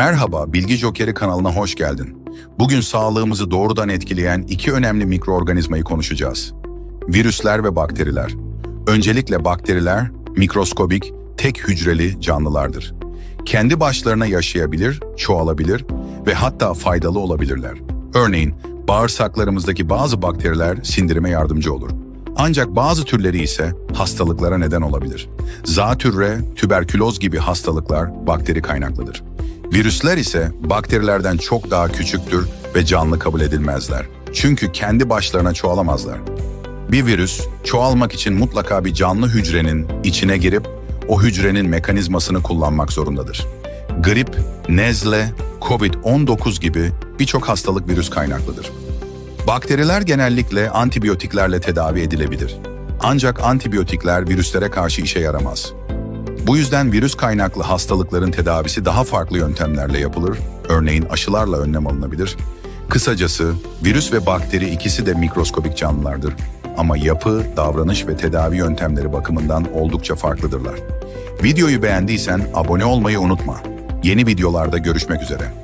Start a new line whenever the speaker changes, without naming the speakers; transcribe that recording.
Merhaba, Bilgi Jokeri kanalına hoş geldin. Bugün sağlığımızı doğrudan etkileyen iki önemli mikroorganizmayı konuşacağız. Virüsler ve bakteriler. Öncelikle bakteriler, mikroskobik, tek hücreli canlılardır. Kendi başlarına yaşayabilir, çoğalabilir ve hatta faydalı olabilirler. Örneğin, bağırsaklarımızdaki bazı bakteriler sindirime yardımcı olur. Ancak bazı türleri ise hastalıklara neden olabilir. Zatürre, tüberküloz gibi hastalıklar bakteri kaynaklıdır. Virüsler ise bakterilerden çok daha küçüktür ve canlı kabul edilmezler. Çünkü kendi başlarına çoğalamazlar. Bir virüs çoğalmak için mutlaka bir canlı hücrenin içine girip o hücrenin mekanizmasını kullanmak zorundadır. Grip, nezle, COVID-19 gibi birçok hastalık virüs kaynaklıdır. Bakteriler genellikle antibiyotiklerle tedavi edilebilir. Ancak antibiyotikler virüslere karşı işe yaramaz. Bu yüzden virüs kaynaklı hastalıkların tedavisi daha farklı yöntemlerle yapılır, örneğin aşılarla önlem alınabilir. Kısacası virüs ve bakteri ikisi de mikroskobik canlılardır ama yapı, davranış ve tedavi yöntemleri bakımından oldukça farklıdırlar. Videoyu beğendiysen abone olmayı unutma. Yeni videolarda görüşmek üzere.